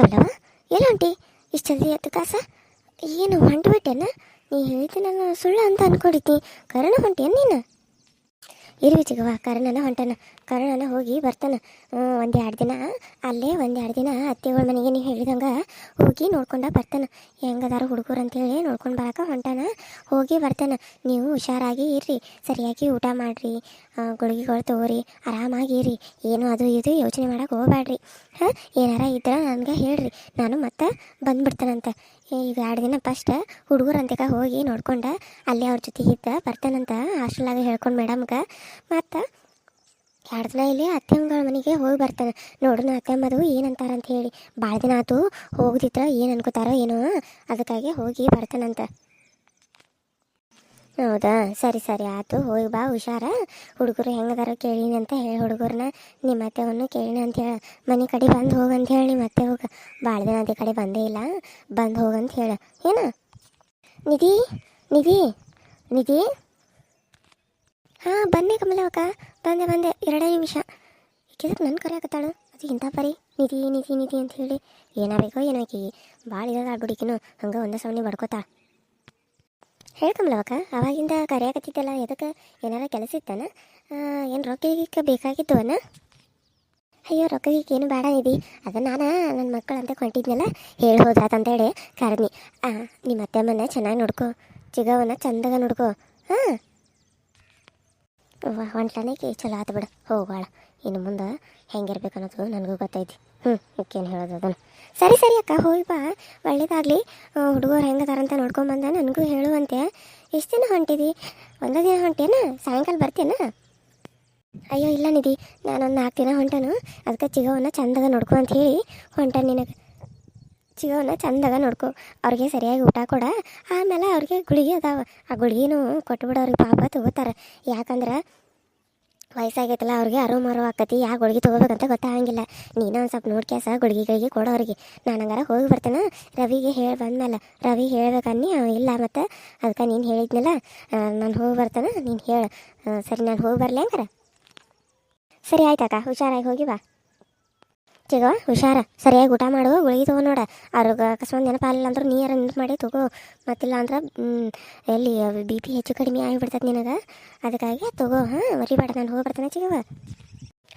ಕಮಲವ ಎಲ್ಲ ಆಂಟಿ? ಇಷ್ಟು ಜಲ್ದಿ ಎತ್ತು ಕಾಸ? ಏನು, ಹೊಂಟ್ಬಿಟ್ಟೆನ? ನೀ ಹೇಳಿದ್ದೆ ನಾನು ಸುಳ್ಳು ಅಂತ ಅನ್ಕೊಂಡಿದ್ದಿ. ಕರಣ ಹೊಂಟೇನು ನೀನು? ಕರ್ಣನ ಹೊಂಟನ. ಕರ್ಣನ ಹೋಗಿ ಬರ್ತಾನೆ. ಒಂದೆರಡು ದಿನ, ಅಲ್ಲೇ ಒಂದೆರಡು ದಿನ ಅತ್ತೆಗಳ ಮನೆಗೆ ನೀವು ಹೇಳಿದಂಗೆ ಹೋಗಿ ನೋಡ್ಕೊಂಡ ಬರ್ತಾನೆ. ಹೆಂಗದಾರ ಹುಡುಗರು ಅಂತೇಳಿ ನೋಡ್ಕೊಂಡು ಬರಕ ಹೊಂಟಾನ. ಹೋಗಿ ಬರ್ತಾನೆ. ನೀವು ಹುಷಾರಾಗಿ ಇರ್ರಿ, ಸರಿಯಾಗಿ ಊಟ ಮಾಡಿರಿ ಗುಳಿಗೆಗಳು ತಗೋರಿ, ಆರಾಮಾಗಿ ಇರಿ ಏನು ಅದು ಇದು ಯೋಚನೆ ಮಾಡಕ್ಕೆ ಹೋಗಬೇಡ್ರಿ ಹಾಂ, ಏನಾರ ಇದ್ರೆ ನನಗೆ ಹೇಳ್ರಿ. ನಾನು ಮತ್ತೆ ಬಂದ್ಬಿಡ್ತಾನಂತ. ಈಗ ಎರಡು ದಿನ ಫಸ್ಟ್ ಅಂತಕ ಹೋಗಿ ನೋಡ್ಕೊಂಡ ಅಲ್ಲೇ ಅವ್ರ ಜೊತೆ ಇದ್ದ ಬರ್ತಾನಂತ ಹಾಸ್ಟೆಲಾಗ ಹೇಳ್ಕೊಂಡು ಮೇಡಮ್ಗೆ. ಮತ್ತು ಎರಡು ಇಲ್ಲಿ ಅತ್ತೆಮ್ಮಗಳ ಮನೆಗೆ ಹೋಗಿ ಬರ್ತಾನೆ ನೋಡೋಣ ಅತ್ತೆಮ್ಮದು ಏನಂತಾರ ಅಂತ ಹೇಳಿ. ಭಾಳ ದಿನ ಆತು ಹೋಗ್ದಿತ್ರ ಏನು ಅನ್ಕೋತಾರೋ ಏನೋ, ಅದಕ್ಕಾಗಿ ಹೋಗಿ ಬರ್ತಾನಂತ. ಹೌದಾ? ಸರಿ ಸರಿ, ಆತು, ಹೋಗಿ ಬಾ, ಹುಷಾರ. ಹುಡುಗರು ಹೆಂಗದಾರ ಕೇಳಿನಿ ಅಂತ ಹೇಳಿ ಹುಡುಗರನ್ನ ನಿಮ್ಮ ಅತ್ತೆವನ್ನು ಕೇಳಿನಿ ಅಂತ ಹೇಳ. ಮನೆ ಕಡೆ ಬಂದು ಹೋಗಂತ ಹೇಳಿ ನಿಮ್ಮ ಅತ್ತೆ ಹೋಗ. ಭಾಳ ದಿನ ಅದೇ ಕಡೆ ಬಂದೇ ಇಲ್ಲ. ಬಂದು ಹೋಗಂತ ಹೇಳ. ಏನ? ನಿಧಿ? ನಿಧಿ? ನಿಧಿ? ಹಾಂ, ಬನ್ನಿ ಕಮಲವಕ್ಕ ಬಂದೆ ಬಂದೆ. ಎರಡೇ ನಿಮಿಷ. ಯಾಕೆಂದ್ರೆ ನನ್ನ ಕರೆಯಾಕತ್ತಾಳು ಅದು ಇಂಥ ಪರಿ. ನಿಧಿ ನಿಧಿ ನಿಧಿ ಅಂತ ಹೇಳಿ. ಏನಾಗಬೇಕೋ ಏನೋ ಆಕಿಗೆ ಭಾಳ ಇದಾದ ಆಗ್ಬಿಡಿಕಿನು ಹಂಗೆ ಒಂದೇ ಸವನಿ ಬಡ್ಕೋತಾ. ಹೇಳಿ ಕಮಲವಕ್ಕ ಅವಾಗಿಂದ ಕರೆಯಾಕತ್ತಿದ್ದಲ್ಲ ಎದಕ್ಕೆ? ಏನಾರ ಕೆಲಸ ಇತ್ತಾನ? ಏನು ರೊಕ್ಕ ಈಗ ಬೇಕಾಗಿತ್ತು ಅನ್ನ ಅಯ್ಯೋ, ರೊಕ್ಕ ಏನು ಬೇಡ ನಿಧಿ. ಅದು ನಾನು ನನ್ನ ಮಕ್ಕಳಂತ ಹೊಂಟಿದ್ನಲ್ಲ ಹೇಳಿ ಕರ್ನಿ ಕರೆದ್ನಿ. ನಿಮ್ಮ ಅತ್ತೆಮ್ಮನ ಚೆನ್ನಾಗಿ ನೋಡ್ಕೋ. ಚಿಗವನ್ನ ಚಂದಾಗ ನೋಡ್ಕೋ. ಹಾಂ? ಹೊಂಟ್ಲನೇಕಿ ಚಲೋ ಆತು ಬಿಡು. ಹೋಗೋಣ ಇನ್ನು ಮುಂದೆ ಹೆಂಗಿರ್ಬೇಕು ಅನ್ನೋದು ನನಗೂ ಗೊತ್ತೈತಿ. ಹ್ಞೂ ಏನು ಹೇಳೋದು ಅದನ್ನು. ಸರಿ ಸರಿ ಅಕ್ಕ, ಹೋಗಿ ಬಾ. ಒಳ್ಳೇದಾಗಲಿ. ಹುಡುಗರು ಹೆಂಗದಾರಂತ ನೋಡ್ಕೊಂಬಂದ ನನಗೂ ಹೇಳುವಂತೆ. ಎಷ್ಟು ದಿನ ಹೊಂಟಿದಿ? ಒಂದೇ ದಿನ ಹೊಂಟೇನ? ಸಾಯಂಕಾಲ ಬರ್ತೇನ? ಅಯ್ಯೋ, ಇಲ್ಲ ನಿಧಿ. ನಾನೊಂದು ನಾಲ್ಕು ದಿನ ಹೊಂಟನು. ಅದಕ್ಕೆ ಚಿಗವನ್ನ ಚಂದಾಗ ನೋಡ್ಕೊ ಅಂತ ಹೇಳಿ ಹೊಂಟ ನಿನಗೆ. ಚಿಗವನ್ನ ಚಂದಾಗ ನೋಡ್ಕೊ. ಅವ್ರಿಗೆ ಸರಿಯಾಗಿ ಊಟ ಕೊಡ. ಆಮೇಲೆ ಅವ್ರಿಗೆ ಗುಳಿಗೆ ಅದಾವ. ಆ ಗುಳಿಗೆನೂ ಕೊಟ್ಬಿಡು ಪಾಪ ತಗೋತಾರೆ. ಯಾಕಂದ್ರೆ ವಯಸ್ಸಾಗೈತಲ್ಲ, ಅವ್ರಿಗೆ ಅರು ಮರು ಆಕತಿ. ಯಾವ ಗುಳಿಗೆ ತೊಗೋಬೇಕಂತ ಗೊತ್ತಾಗಂಗಿಲ್ಲ. ನೀನು ಒಂದು ಸ್ವಲ್ಪ ನೋಡ್ಕ್ಯಾಸ ಗುಳಿಗೆಗಳಿಗೆ ಕೊಡೋ ಅವ್ರಿಗೆ. ನಾನು ಹಂಗಾರ ಹೋಗಿ ಬರ್ತೇನೆ. ರವಿಗೆ ಹೇಳಿ ಬಂದ್ಮೇಲೆ ರವಿ ಹೇಳ್ಬೇಕನ್ನಿ. ಇಲ್ಲ ಮತ್ತು. ಅದಕ್ಕೆ ನೀನು ಹೇಳಿದ್ನಲ್ಲ. ನಾನು ಹೋಗಿ ಬರ್ತೇನೆ. ನೀನು ಹೇಳು. ಸರಿ, ನಾನು ಹೋಗಿ ಬರಲಿ ಹಂಗಾರ. ಸರಿ, ಆಯ್ತಕ್ಕ. ಹುಷಾರಾಗಿ ಹೋಗಿ ಬಾ. ಚಿಗ ಹುಷಾರ. ಸರಿಯಾಗಿ ಊಟ ಮಾಡು, ಗುಳಿಗೆ ತಗೋ ನೋಡ. ಅವ್ರಿಗೆ ಅಕಸ್ಮಾತ್ ನೆನಪಾಗಲಿಲ್ಲ ಅಂದ್ರೆ ನೀರು ನೆನಪು ಮಾಡಿ ತಗೋ. ಮತ್ತಿಲ್ಲ ಅಂದ್ರೆ ಎಲ್ಲಿ ಬಿ ಪಿ ಹೆಚ್ಚು ಕಡಿಮೆ ಆಗಿಬಿಡ್ತದೆ ನಿನಗೆ. ಅದಕ್ಕಾಗಿ ತಗೋ, ಹಾಂ, ಮರಿಬೇಡ, ನಾನು ಹೋಗಿ ಬರ್ತೇನೆ ಚಿಗವ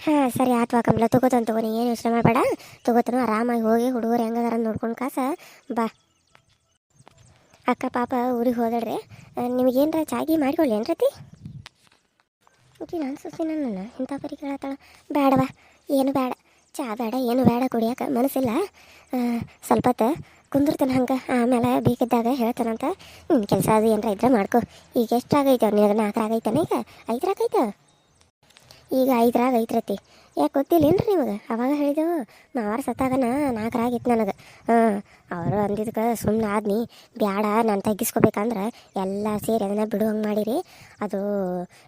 ಹಾಂ, ಸರಿ ಆತ್ವಾ ಕಮಲ ತಗೋತಾನೆ ತಗೋ ನೀ ಏನು ಯೋಚನೆ ಮಾಡಬೇಡ. ತಗೋತಾನು ಆರಾಮಾಗಿ ಹೋಗಿ ಹುಡುಗರು ಹೆಂಗದಾರ ನೋಡ್ಕೊಂಡು ಕಾಸ. ಬಾ. ಅಕ್ಕ ಪಾಪ ಊರಿಗೆ ಹೋದಳ್ರಿ ನಿಮಗೇನರ ಚಾಗಿ ಮಾಡ್ಕೊಳ್ಳಿ ಏನ್ರತಿ ನಾನು ಸುಸ್ತಿ ನನ್ನ ಇಂಥ ಪರಿ ಕೇಳತ್ತಾಳ ಬೇಡವಾ ಏನು ಬೇಡ ಚಾ ಬೇಡ, ಏನು ಬೇಡ ಕುಡಿಯೋಕೆ ಮನಸ್ಸಿಲ್ಲ. ಸ್ವಲ್ಪ ಹೊತ್ತು ಕುಂದಿರ್ತಾನೆ ಹಂಗೆ, ಆಮೇಲೆ ಬೇಕಿದ್ದಾಗ ಹೇಳ್ತಾನಂತ ಹ್ಞೂ ಕೆಲಸ ಅದು ಏನಾರ ಇದ್ರೆ ಮಾಡ್ಕೋ. ಈಗ ಎಷ್ಟಾಗೈತೆ ಅವ್ನು ಅದನ್ನ ನಾಲ್ಕರಾಗ ಐತಾನೆ ಈಗ? ಐದರಾಗ ಐತೆ ಈಗ ಐದ್ರಾಗ ಐತ್ರತಿ. ಯಾಕೆ ಗೊತ್ತಿಲ್ಲೇನ್ರಿ ನಿಮಗೆ? ಅವಾಗ ಹೇಳಿದೆವು, ಮಾವಾರ ಸತ್ತಾಗನ ನಾಲ್ಕರಾಗಿತ್ತು ನನಗೆ. ಹಾಂ, ಅವರು ಅಂದಿದ್ದಕ್ಕೆ ಸುಮ್ಮನೆ ಆದ್ನಿ, ಬ್ಯಾಡ, ನಾನು ತೆಗಿಸ್ಕೋಬೇಕಂದ್ರೆ ಎಲ್ಲ ಸೇರಿ ಅದನ್ನ ಬಿಡು ಹಂಗೆ ಮಾಡಿರಿ. ಅದು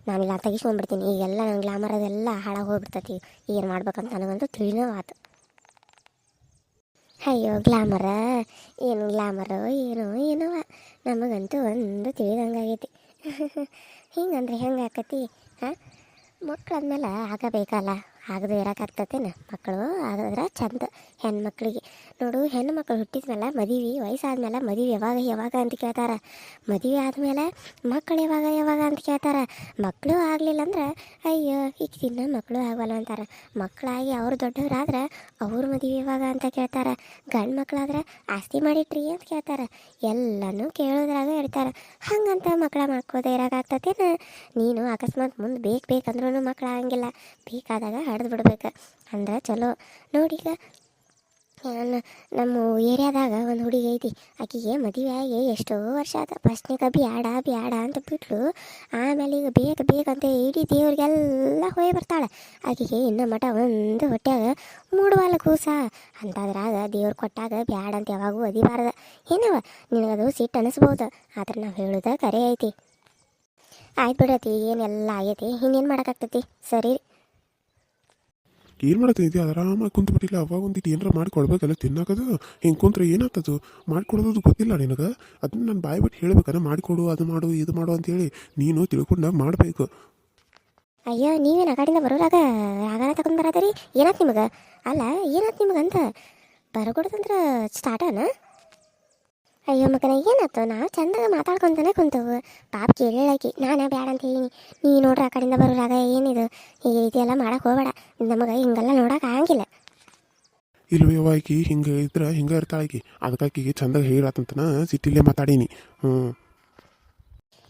ನಾನಿಲ್ಲ ತೆಗಿಸ್ಕೊಂಡ್ಬಿಡ್ತೀನಿ ಈಗೆಲ್ಲ ನನ್ನ ಗ್ಲಾಮರ್ ಅದೆಲ್ಲ ಹಾಳಾಗಿ ಹೋಗ್ಬಿಡ್ತೈತಿ. ಏನು ಮಾಡ್ಬೇಕಂತ ನನಗಂತೂ ತಿಳಿನೋ ಆತು. ಅಯ್ಯೋ, ಗ್ಲಾಮರ, ಏನು ಗ್ಲಾಮರು ಏನೋ ಏನೋ ನಮಗಂತೂ ಒಂದು ತಿಳಿದಂಗಾಗೈತಿ. ಹಿಂಗಂದ್ರೆ ಹೆಂಗೆ ಆಕತಿ ಹಾಂ? ಮಕ್ಕಳಾದ್ಮೇಲೆ ಆಗಬೇಕಲ್ಲ ಆಗದೆ ಇರೋಕ್ಕಾಗ್ತತೇನು ಮಕ್ಕಳು? ಆಗಿದ್ರೆ ಚಂದ ಹೆಣ್ಮಕ್ಳಿಗೆ ನೋಡು, ಹೆಣ್ಣು ಮಕ್ಕಳು ಹುಟ್ಟಿದ್ಮೇಲೆ ಮದುವೆ, ವಯಸ್ಸಾದ್ಮೇಲೆ ಮದುವೆ ಯಾವಾಗ ಯಾವಾಗ ಅಂತ ಕೇಳ್ತಾರ. ಮದುವೆ ಆದಮೇಲೆ ಮಕ್ಕಳು ಯಾವಾಗ ಯಾವಾಗ ಅಂತ ಕೇಳ್ತಾರೆ. ಮಕ್ಕಳು ಆಗಲಿಲ್ಲ ಅಂದ್ರೆ, ಅಯ್ಯೋ ಈಗ ತಿನ್ನ ಮಕ್ಕಳು ಆಗವಲ್ಲ ಅಂತಾರೆ. ಮಕ್ಕಳಾಗಿ ಅವ್ರು ದೊಡ್ಡವರಾದ್ರೆ ಅವ್ರ ಮದುವೆ ಯಾವಾಗ ಅಂತ ಕೇಳ್ತಾರೆ. ಗಂಡು ಮಕ್ಕಳಾದ್ರೆ ಆಸ್ತಿ ಮಾಡಿಟ್ರಿ ಅಂತ ಕೇಳ್ತಾರೆ. ಎಲ್ಲನೂ ಕೇಳೋದ್ರಾಗ ಇರ್ತಾರೆ ಹಂಗಂತ ಮಕ್ಕಳ ಮಾಡ್ಕೋದೇ ಇರೋಕ್ಕಾಗ್ತತೇನ ನೀನು ಅಕಸ್ಮಾತ್ ಮುಂದೆ ಬೇಕು ಬೇಕಂದ್ರೂ ಮಕ್ಕಳು ಆಗಂಗಿಲ್ಲ ಬೇಕಾದಾಗ ಹಡ್ದು ಬಿಡ್ಬೇಕು. ಅಂದ್ರೆ ಚಲೋ. ನೋಡೀಗ ನಮ್ಮ ಏರಿಯಾದಾಗ ಒಂದು ಹುಡುಗಿ ಐತಿ. ಆಕಿಗೆ ಮದುವೆ ಆಗಿ ಎಷ್ಟೋ ವರ್ಷ ಆತ. ಫಸ್ಟ್ನಾಗ ಬ್ಯಾಡ ಬ್ಯಾಡ ಅಂತ ಬಿಟ್ಲು. ಆಮೇಲೆ ಈಗ ಬೇಗ ಬೇಕಂತ ಇಡೀ ದೇವ್ರಿಗೆಲ್ಲ ಹೋಗಿ ಬರ್ತಾಳೆ. ಆಕಿಗೆ ಇನ್ನೂ ಮಠ ಒಂದು ಹೊಟ್ಟೆಯಾಗ ಮೂಡುವಲ್ಲ ಕೂಸ. ಅಂತಾದ್ರಾಗ ದೇವ್ರು ಕೊಟ್ಟಾಗ ಬ್ಯಾಡ ಅಂತ ಯಾವಾಗೂ ಒದಿಬಾರ್ದ ಏನವ? ನಿನಗದು ಸಿಟ್ಟು ಅನಿಸ್ಬೋದು? ಆದ್ರೆ ನಾವು ಹೇಳೋದ ಕರೆ ಐತಿ. ಆಯ್ತು ಬಿಡತಿ ಏನೆಲ್ಲ ಆಗೈತಿ? ಇನ್ನೇನು ಮಾಡೋಕ್ಕಾಗ್ತೈತಿ ಸರಿ ಏನು ಇದೆ ಆರಾಮಾಗಿ ಕುಂತು ಬಿಟ್ಟಿಲ್ಲ, ಅವಾಗ ಒಂದಿಟ್ಟು ಏನಾರ ಮಾಡಿ ಕೊಡ್ಬೇಕಲ್ಲ ತಿನ್ನಕದು? ಹಿಂಗೆ ಕುಂತ್ರೆ ಏನಾಗ್ತದು? ಮಾಡ್ಕೊಡೋದು ಗೊತ್ತಿಲ್ಲ ನಿನಗೆ? ಅದನ್ನ ನಾನು ಬಾಯಿ ಬಿಟ್ಟು ಹೇಳ್ಬೇಕಾದ್ರೆ ಮಾಡಿಕೊಡು, ಅದು ಮಾಡು, ಇದು ಮಾಡು ಅಂತೇಳಿ ನೀನು ತಿಳ್ಕೊಂಡು ಮಾಡಬೇಕು. ಅಯ್ಯೋ, ನೀವೇನು ಆ ಬರೋರಾಗ? ಆಗಾರ ತಗೊಂಡು ಬರತ್ತೀರಿ ನಿಮಗೆ? ಅಲ್ಲ ಏನಾಯ್ತು ನಿಮಗೆ ಅಂತ ಸ್ಟಾರ್ಟ್ ಸ್ಟಾರ್ಟನ ಅಯ್ಯೋ ಮಗನ, ಏನಾಯ್ತು? ನಾವು ಚಂದಾಗ ಮಾತಾಡ್ಕೊಂತಾನೆ ಕುಂತವು. ಪಾಪ ಕೇಳಿಳಾಕಿ, ನಾನೇ ಬ್ಯಾಡ ಅಂತ ಹೇಳೀನಿ. ನೀ ನೋಡ್ರಿ ಆ ಕಡೆಯಿಂದ ಬರೋರಾಗ ಏನಿದು? ಈ ರೀತಿ ಎಲ್ಲ ಮಾಡಕ್ಕೆ ಹೋಗಬೇಡ. ನಮಗೆ ಹಿಂಗೆಲ್ಲ ನೋಡಕ್ಕೆ ಆಗಂಗಿಲ್ಲ. ಇಲ್ವೇ ಆಕಿ? ಹಿಂಗೆ ಇದ್ರೆ ಹಿಂಗೆ ಇರ್ತಾಳೆ ಆಕಿ. ಅದಕ್ಕೆ ಆಕಿಗೆ ಚಂದಾಗ ಸಿಟ್ಟಿಲ್ಲೇ ಮಾತಾಡೀನಿ. ಹ್ಞೂ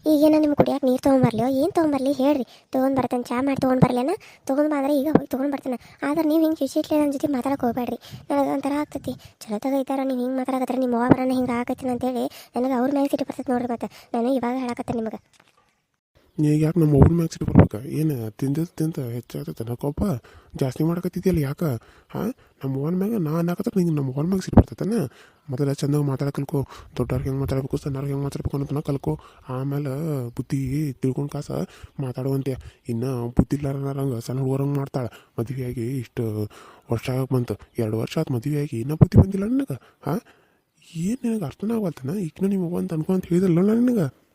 ಈಗೇನ ನಿಮ್ಗೆ ಕುಡಿಯೋಕೆ ನೀರು ತೊಗೊಂಬರ್ಲಿಯೋ, ಏನು ತೊಗೊಂಬರ್ಲಿ ಹೇಳ್ರಿ. ತೊಗೊಂಡು ಬರ್ತೇನೆ, ಚಾ ಮಾಡಿ ತೊಗೊಂಡು ಬರ್ಲೇನ? ತೊಗೊಂಡು ಬಂದ್ರೆ ಈಗ ಹೋಗಿ ತೊಗೊಂಡು ಬರ್ತೇನೆ. ಆದ್ರೆ ನೀವು ಹಿಂಗೆ ಕಿಸಿಟ್ಲೆ ನನ್ನ ಜೊತೆ ಮಾತಾಡಕ್ಕೆ ಹೋಗ್ಬೇಡ್ರಿ. ನನಗೆ ಒಂಥರ ಆಗ್ತೈತಿ. ಚಲೋ ತಗೈತಾರ ನೀವು ಹಿಂಗೆ ಮಾತಾಡಕತ್ತಾರೆ ನಿಮ್ಮ ಬರೋಣ ಹಿಂಗೆ ಆಗತ್ತೀನಿ ಅಂತೇಳಿ ನನಗೆ ಅವ್ರ ಮೇಲೆ ಸಿಟ್ಟು ಬರ್ತೈತೆ ನೋಡ್ರಿ ಮತ್ತೆ. ನಾನು ಇವಾಗ ಹೇಳಕತ್ತೆ ನಿಮಗೆ. ಈಗ ಯಾಕೆ ನಮ್ಮ ಅವ್ರ ಮ್ಯಾಗ ಸಿಟ್ಟು ಬರ್ಬೇಕು ಏನು ತಿಂದ ತಿಂತ ಹೆಚ್ಚಾಗ್ತೈತೆ. ನಾ ಕೋಪ ಜಾಸ್ತಿ ಮಾಡಕತ್ತಿದ್ಯಲ್ಲ ಯಾಕೆ? ಹಾಂ? ನಮ್ಮ ಓನ್ ಮ್ಯಾಗ ನಾ ಅನ್ನಕತ್ತ ನಿಂಗೆ ನಮ್ಮ ಓನ್ ಮ್ಯಾಗ ಸಿಟ್ಟು ಬರ್ತೈತನ? ಮೊದಲ ಚಂದಾಗ ಮಾತಾಡ ಕಲ್ಕೋ. ದೊಡ್ಡವ್ರಿಗೆ ಹೆಂಗೆ ಮಾತಾಡಬೇಕು ಸಣ್ಣವ್ರಿಗೆ ಹೆಂಗೆ ಮಾತಾಡ್ಬೇಕು ಅಂತ ಕಲ್ಕೋ. ಆಮೇಲೆ ಬುದ್ಧಿ ತಿಳ್ಕೊಂಡು ಕಾಸ ಮಾತಾಡುವಂತೆ. ಇನ್ನು ಬುದ್ಧಿ ಇಲ್ಲಾರಂಗೆ ಸಣ್ಣ ಹುಡುಗರಂಗೆ ಮಾಡ್ತಾಳೆ. ಮದುವೆಯಾಗಿ ಇಷ್ಟು ವರ್ಷ ಆಗಕ್ಕೆ ಬಂತು. ಎರಡು ವರ್ಷ ಆಯ್ತು ಮದುವೆಯಾಗಿ ಇನ್ನೂ ಬುದ್ಧಿ ಬಂದಿಲ್ಲ ನನಗೆ? ಹಾಂ? ಏನು ನಿನಗೆ ಅರ್ಥನ ಆಗಲ್ತನ ಈಗ ನಿಮ್ಮ ಅಂತ ಅನ್ಕೊಂತ ಹೇಳಿದಲ್ಲ ನನಗೆ?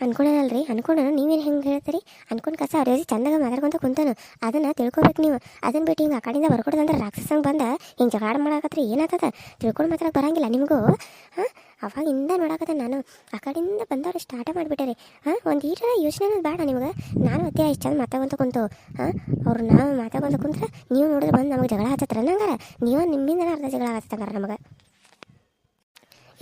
ಅನ್ಕೊಂಡನಲ್ರಿ ಅನ್ಕೊಂಡನ ನೀವೇನು ಹೆಂಗೆ ಹೇಳ್ತೀರಿ ಅನ್ಕೊಂಡು ಕಸ ಅವ್ರ ಜೊತೆ ಚಂದಾಗ ಮಾತಾಡ್ಕೊಂತ ಕುಂತಾನು. ಅದನ್ನು ತಿಳ್ಕೊಬೇಕು ನೀವು. ಅದನ್ನ ಬಿಟ್ಟು ಹಿಂಗೆ ಆ ಕಡೆಯಿಂದ ಬರ್ಕೊಡ್ದಂದ್ರೆ ರಾಕ್ಷಸಂಗೆ ಬಂದ ಹಿಂಗೆ ಜಗಾಡ ಮಾಡಾಕತ್ರಿ. ಏನಾಗ್ತದ ತಿಳ್ಕೊಂಡು ಮಾತಾಡಕ್ಕೆ ಬರಂಗಿಲ್ಲ ನಿಮಗೂ. ಹಾಂ? ಅವಾಗಿಂದ ನೋಡಾಕತ್ತೆ ನಾನು. ಆ ಕಡೆಯಿಂದ ಬಂದವ್ರು ಸ್ಟಾರ್ಟ ಮಾಡಿಬಿಟ್ಟೆ ಹಾಂ? ಒಂದು ಈಟ ಯೋಚನೆ ಅನ್ನೋದು ಬೇಡ ನಿಮ್ಗೆ. ನಾನು ಅತ್ತೆ ಇಷ್ಟು ಚಂದ ಮಾತಾಡ್ಕೊಂತ ಕುಂತು. ಹಾಂ? ಅವ್ರು ನಾವು ಮಾತಾಡ್ಕೊಂತ ಕುಂತ್ರೆ ನೀವು ನೋಡಿದ್ರೆ ಬಂದು ನಮಗೆ ಜಗಳ ಹಚ್ಚತ್ರ ನಂಗಾರ ನೀವು ನಿಮ್ಮಿಂದನೇ ಅರ್ಧ ಜಗಳ ಹಚ್ಚಂಗಾರ ನಮಗೆ.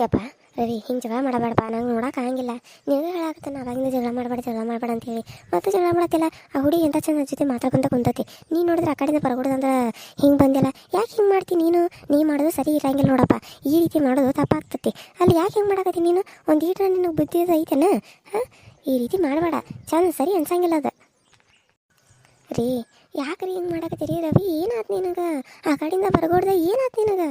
ಯಪ್ಪ ರವಿ ಹಿಂಗೆ ಜಗಳ ಮಾಡಬೇಡಪ್ಪ ನಂಗೆ ನೋಡಕ್ಕೆ ಆಗಂಗಿಲ್ಲ. ನೀವೇ ಹೇಳಾಕತ್ತಾನ ಅವಾಗಿಂದ ಜಗಳ ಮಾಡಬೇಡ ಜಗಳ ಮಾಡಬೇಡ ಅಂತೇಳಿ. ಮತ್ತೆ ಜಗಳ ಮಾಡತ್ತಿಲ್ಲ. ಆ ಹುಡುಗಿ ಎಂಥ ಚಂದ ಜೊತೆ ಮಾತಾಡ್ಕೊಂತ ಕುಂತತಿ. ನೀ ನೋಡಿದ್ರೆ ಆ ಕಡೆಯಿಂದ ಬರಗೂಡದಂದ್ರೆ ಹಿಂಗೆ ಬಂದಿಲ್ಲ. ಯಾಕೆ ಹಿಂಗೆ ಮಾಡ್ತಿ ನೀನು? ನೀ ಮಾಡೋದು ಸರಿ ಇರಂಗಿಲ್ಲ ನೋಡಪ್ಪ. ಈ ರೀತಿ ಮಾಡೋದು ತಪ್ಪಾಗ್ತತಿ. ಅಲ್ಲಿ ಯಾಕೆ ಹಿಂಗೆ ಮಾಡಾಕತ್ತಿ ನೀನು? ಒಂದು ಈಟ್ರ ನಿನಗೆ ಬುದ್ಧಿ ಐತೆನ? ಹಾಂ? ಈ ರೀತಿ ಮಾಡಬೇಡ. ಚಂದ ಸರಿ ಅನ್ಸಂಗಿಲ್ಲ ಅದು. ರೀ ಯಾಕ್ರಿ ಹಿಂಗೆ ಮಾಡಾಕತ್ತೀರಿ ರವಿ? ಏನಾಯ್ತು ನಿನಗೆ? ಆ ಕಡೆಯಿಂದ ಬರಗೂಡ್ದ ಏನಾಯ್ತು ನಿನಗೆ?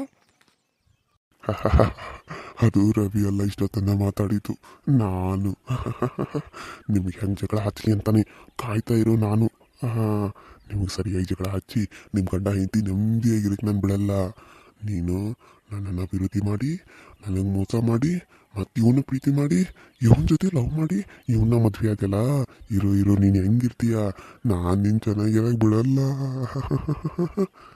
ಅದು ರವಿ ಎಲ್ಲ ಇಷ್ಟೊತ್ತನ್ನ ಮಾತಾಡಿದ್ದು. ನಾನು. ನಿಮಗೆ ಹೆಂಗೆ ಜಗಳ ಹಚ್ಚಲಿ ಅಂತಾನೆ ಕಾಯ್ತಾ ಇರೋ ನಾನು. ನಿಮಗೆ ಸರಿಯಾಗಿ ಜಗಳ ಹಚ್ಚಿ ನಿಮ್ಮ ಗಂಡ ಹೆಂಡತಿ ನೆಮ್ಮದಿಯಾಗಿರಕ್ಕೆ ನಾನು ಬಿಡಲ್ಲ. ನೀನು ನನ್ನನ್ನು ಅಭಿವೃದ್ಧಿ ಮಾಡಿ ನನಗೆ ಮೋಸ ಮಾಡಿ, ಮತ್ತು ಇವನ್ನ ಪ್ರೀತಿ ಮಾಡಿ, ಇವನ ಜೊತೆ ಲವ್ ಮಾಡಿ ಇವನ್ನ ಮದುವೆ ಆಗಲ್ಲ. ಇರೋ ಇರೋ, ನೀನು ಹೆಂಗಿರ್ತೀಯ ನಾನು ನಿನ್ನ ಚೆನ್ನಾಗಿರೋ ಬಿಡಲ್ಲ.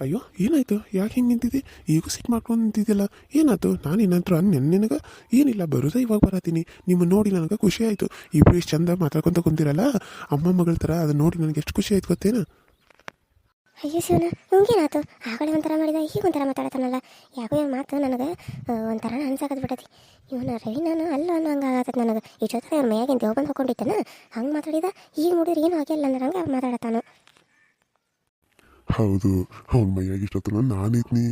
ಅಯ್ಯೋ, ಏನಾಯಿತು? ಯಾಕೆ ಹಿಂಗೆ ನಿಂತಿದ್ದೆ? ಈಗೂ ಸಿಟ್ಟು ಮಾಡ್ಕೊಂಡು ನಿಂತಿದ್ದಿಲ್ಲ ಏನಾಯ್ತು? ನಾನು ಏನಂತರೂ ಅನ್ನ ನಿನಗೆ? ಏನಿಲ್ಲ, ಬರೋದೇ ಇವಾಗ ಬರತ್ತೀನಿ ನಿಮ್ಮ ನೋಡಿ ನನಗೆ ಖುಷಿ ಆಯಿತು. ಇಬ್ಬರು ಇಷ್ಟು ಚಂದ ಮಾತಾಡ್ಕೊತ ಕುಂತಿರಲ್ಲ? ಅಮ್ಮ ಮಗಳ ಥರ ಅದನ್ನ ನೋಡಿ ನನಗೆ ಎಷ್ಟು ಖುಷಿ ಆಯ್ತು ಗೊತ್ತೇನು? ಅಯ್ಯೋ ಶಿವನ ಹಿಂಗೇನಾಯ್ತು? ಆ ಕಡೆ ಒಂಥರ ಮಾಡಿದ ಈಗ ಒಂಥರ ಮಾತಾಡತಾನಲ್ಲ ಯಾಕೋ ಏನು ಮಾತು ನನಗೆ ಒಂಥರ ಅನ್ಸಾಕತ್ ಬಿಡತಿ ಇವನ ರವಿ ನಾನು ಅಲ್ಲ ಅನ್ನೋ ಹಂಗೆ ಆಗತ್ತದ ನನಗೆ. ಈ ಜೊತೆ ಅವ್ರ ಮೈಯಾಗಿಂದ ದೇವ್ ಬಂದು ಹಾಕೊಂಡಿದ್ದಾನ ಹಂಗೆ ಮಾತಾಡಿದ ಈಗ ನೋಡಿದ್ರೆ ಏನು ಆಗಿಲ್ಲ ಅಂದ್ರೆ ಹಂಗೆ ಮಾತಾಡತಾನು ಹೌದು ಅವನ ಮೈಯಾಗಿ ನಾನು ನಾನಿದ್ನಿ.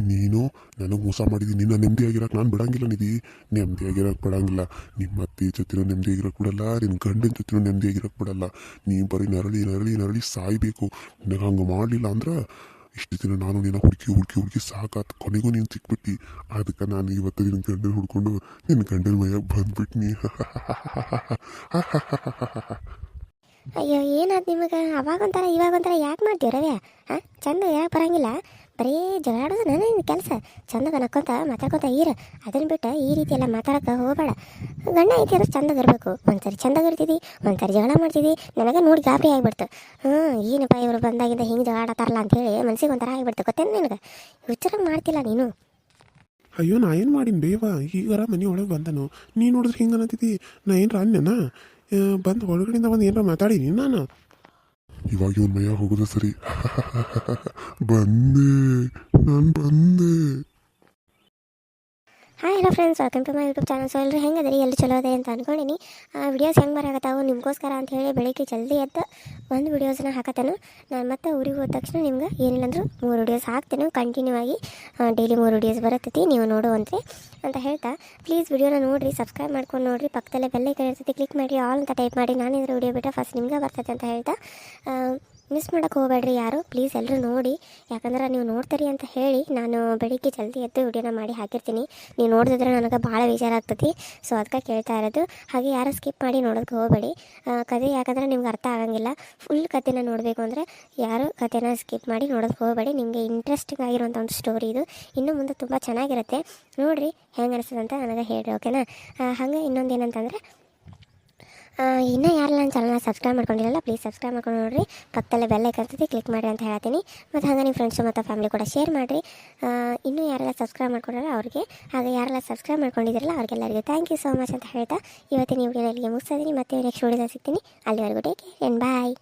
ನೀನು ನನಗೆ ಮೋಸ ಮಾಡಿದ್ದೀನಿ ನಿನ್ನ ನೆಮ್ಮದಿಯಾಗಿರೋಕೆ ನಾನು ಬಿಡಂಗಿಲ್ಲ ನಿಧಿ. ನೆಮ್ಮದಿಯಾಗಿರೋಕೆ ಬಿಡಂಗಿಲ್ಲ. ನಿಮ್ಮ ಅತ್ತೆ ಜೊತೆನೂ ನೆಮ್ಮದಿಯಾಗಿರೋಕೆ ಬಿಡಲ್ಲ ನಿನ್ನ ಗಂಡನ ಜೊತೆನೂ ನೆಮ್ಮದಿಯಾಗಿರೋಕೆ ಬಿಡಲ್ಲ. ನೀ ಬರೀ ನರಳಿ ನರಳಿ ನರಳಿ ಸಾಯ್ಬೇಕು. ನನಗೆ ಹಂಗೆ ಮಾಡಲಿಲ್ಲ ಅಂದ್ರೆ ಇಷ್ಟು ದಿನ ನಾನು ನಿನ್ನ ಹುಡುಕಿ ಹುಡುಕಿ ಹುಡುಕಿ ಸಾಕಾತ್. ಕೊನೆಗೂ ನೀನು ಸಿಕ್ಬಿಟ್ಟು. ಅದಕ್ಕೆ ನಾನು ಇವತ್ತು ನಿನ್ನ ಗಂಡನ ಹುಡ್ಕೊಂಡು ನಿನ್ನ ಗಂಡನ ಮೈಯಾಗ ಬಂದ್ಬಿಟ್ನಿ. ಅಯ್ಯೋ ಏನಾದ್ ನಿಮಗೆ? ಅವಾಗ ಒಂಥರ ಇವಾಗ ಒಂಥರ ಯಾಕೆ ಮಾಡ್ತೀವಿ ರವ್ಯ? ಹಾಂ ಚಂದ ಯಾಕೆ ಬರಂಗಿಲ್ಲ? ಬರೀ ಜಗಳಾಡೋದು ನನ್ನ ಕೆಲಸ. ಚಂದ ನಕ್ಕೊಂತ ಮಾತಾಡ್ಕೊತ ಇರ. ಅದನ್ನ ಬಿಟ್ಟು ಈ ರೀತಿ ಎಲ್ಲ ಮಾತಾಡಕ್ಕೆ ಹೋಗಬೇಡ. ಗಂಡ ಐತಿ ಅಂದ್ರೆ ಚಂದಾಗ ಇರಬೇಕು. ಒಂದ್ಸರಿ ಚಂದಾಗ ಇರ್ತಿದ್ದಿ ಒಂದ್ಸರಿ ಜಗಳ ಮಾಡ್ತಿದ್ದಿ ನನಗೆ ನೋಡಿ ಗಾಬರಿ ಆಗಿಬಿಡ್ತು. ಹ್ಞೂ ಏನಪ್ಪ ಇವರು ಬಂದಾಗಿಂದ ಹಿಂಗೆ ಜಗಳ ಆಡತ್ತಾರಲ್ಲ ಅಂತೇಳಿ ಮನ್ಸಿಗೆ ಒಂಥರ ಆಗಿಬಿಡ್ತು. ಗೊತ್ತೇನು ನಿನಗೆ? ವಿಚಾರ ಮಾಡ್ತಿಲ್ಲ ನೀನು. ಅಯ್ಯೋ, ನಾ ಏನು ಮಾಡೀನಿ ಬೇವ ಈಗಾರ ಮನೆ ಒಳಗೆ ಬಂದನು. ನೀ ನೋಡಿದ್ರೆ ಹಿಂಗೆ ಅನ್ನತಿದ್ದಿ ನಾ ಏನು ಅನ್ನೇನ ಬಂದು ಒಳಗಡೆಯಿಂದ ಬಂದು ಏನಾರ ಮಾತಾಡೀನಿ ನಾನು ಇವಾಗ ಇವನ್ ಮೈಯಾಗ ಹೋಗೋದು ಸರಿ. ಬಂದೆ ನಾನು ಬಂದೆ. Hi hello friends welcome to my YouTube channel so ಎಲ್ಲರೂ ಹೆಂಗೆ ಅದರಿ ಎಲ್ಲಿ ಚಲೋ ಅದೇ ಅಂತ ಅನ್ಕೊಂಡಿನಿ. ವಿಡಿಯೋಸ್ ಹೆಂಗೆ ಬರಾಕತ್ತಾವು? ನಿಮಗೋಸ್ಕರ ಅಂತ ಹೇಳಿ ಬೆಳಿಗ್ಗೆ ಜಲ್ದಿ ಎದ್ದು ಒಂದು ವಿಡಿಯೋಸ್ನ ಹಾಕತ್ತೇನು. ನಾನು ಮತ್ತೆ ಊರಿಗೆ ಹೋದ ತಕ್ಷಣ ನಿಮ್ಗೆ ಏನಿಲ್ಲ ಅಂದರೂ ಮೂರು ವಿಡಿಯೋಸ್ ಹಾಕ್ತೇನೆ. ಕಂಟಿನ್ಯೂ ಆಗಿ ಡೈಲಿ ಮೂರು ವಿಡಿಯೋಸ್ ಬರತ್ತೈತಿ. ನೀವು ನೋಡುವಂತ್ರಿ ಅಂತ ಹೇಳ್ತಾ. ಪ್ಲೀಸ್ ವಿಡಿಯೋನ ನೋಡಿರಿ ಸಬ್ಸ್ಕ್ರೈಬ್ ಮಾಡ್ಕೊಂಡು ನೋಡಿರಿ. ಪಕ್ಕದಲ್ಲೇ ಬೆಲ್ಲೇ ಇರ್ತೈತಿ ಕ್ಲಿಕ್ ಮಾಡಿ ಆಲ್ ಅಂತ ಟೈಪ್ ಮಾಡಿ ನಾನು ಇದ್ರ ವಿಡಿಯೋ ಬಿಟ್ಟರೆ ಫಸ್ಟ್ ನಿಮ್ಗೆ ಬರ್ತೈತೆ ಅಂತ ಹೇಳ್ತಾ. ಮಿಸ್ ಮಾಡೋಕ್ಕೆ ಹೋಗಬೇಡ್ರಿ ಯಾರು? ಪ್ಲೀಸ್ ಎಲ್ಲರೂ ನೋಡಿ. ಯಾಕಂದ್ರೆ ನೀವು ನೋಡ್ತೀರಿ ಅಂತ ಹೇಳಿ ನಾನು ಬೆಳಿಗ್ಗೆ ಜಲ್ದಿ ಎದ್ದು ವಿಡಿಯೋನ ಮಾಡಿ ಹಾಕಿರ್ತೀನಿ. ನೀವು ನೋಡಿದ್ರೆ ನನಗೆ ಭಾಳ ಬೇಜಾರಾಗ್ತೈತಿ. ಸೊ ಅದಕ್ಕೆ ಕೇಳ್ತಾ ಇರೋದು. ಹಾಗೆ ಯಾರು ಸ್ಕಿಪ್ ಮಾಡಿ ನೋಡೋಕ್ಕೆ ಹೋಗಬೇಡಿ. ಕತೆ ಯಾಕಂದ್ರೆ ನಿಮ್ಗೆ ಅರ್ಥ ಆಗಂಗಿಲ್ಲ. ಫುಲ್ ಕತೆನ ನೋಡಬೇಕು ಅಂದರೆ ಯಾರು ಕತೆನ ಸ್ಕಿಪ್ ಮಾಡಿ ನೋಡೋಕ್ಕೆ ಹೋಗಬೇಡಿ. ನಿಮಗೆ ಇಂಟ್ರೆಸ್ಟಿಂಗ್ ಆಗಿರುವಂಥ ಒಂದು ಸ್ಟೋರಿ ಇದು. ಇನ್ನು ಮುಂದೆ ತುಂಬ ಚೆನ್ನಾಗಿರುತ್ತೆ. ನೋಡಿರಿ ಹೆಂಗೆ ಅಂತ ನನಗೆ ಹೇಳಿ ಓಕೆನಾ ಹಾಗೆ ಇನ್ನೊಂದು ಏನಂತಂದರೆ ಇನ್ನೂ ಯಾರು ನನ್ನ ಚಾನಲ್ನ ಸಬ್ಸ್ಕ್ರೈಬ್ ಮಾಡ್ಕೊಂಡಿರಲ್ಲ ಪ್ಲೀಸ್ ಸಬ್ಸ್ಕ್ರೈಬ್ ಮಾಡ್ಕೊಂಡು ನೋಡಿರಿ. ಪಕ್ಕದಲ್ಲೇ ಬೆಲ್ ಐಕರ್ತೈತಿ ಕ್ಲಿಕ್ ಮಾಡಿ ಅಂತ ಹೇಳ್ತೀನಿ. ಮತ್ತು ಹಂಗೆ ನಿಮ್ಮ ಫ್ರೆಂಡ್ಸು ಮತ್ತು ಫ್ಯಾಮಿಲಿ ಕೂಡ ಶೇರ್ ಮಾಡಿರಿ. ಇನ್ನೂ ಯಾರೆಲ್ಲ ಸಬ್ಸ್ಕ್ರೈಬ್ ಮಾಡ್ಕೊಂಡಿರಲ್ಲ ಅವ್ರಿಗೆ, ಹಾಗೆ ಯಾರೆಲ್ಲ ಸಬ್ಸ್ಕ್ರೈಬ್ ಮಾಡ್ಕೊಂಡಿದ್ದೀರಲ್ಲ ಅವ್ರಿಗೆಲ್ಲರಿಗೂ ಥ್ಯಾಂಕ್ ಯು ಸೋ ಮಚ್ ಅಂತ ಹೇಳ್ತಾ, ಇವತ್ತಿನ ನಿಮಗೆ ಇಲ್ಲಿಗೆ ಮುಗಿಸ್ತಾ ಇದ್ದೀನಿ. ಮತ್ತೆ ನೆಕ್ಸ್ಟ್ ವಿಡಿಯೋದಲ್ಲಿ ಸಿಗ್ತೀನಿ. ಅಲ್ಲಿವರೆಗೂ ಟೇಕ್ ಕೇರ್ ಬಾಯ್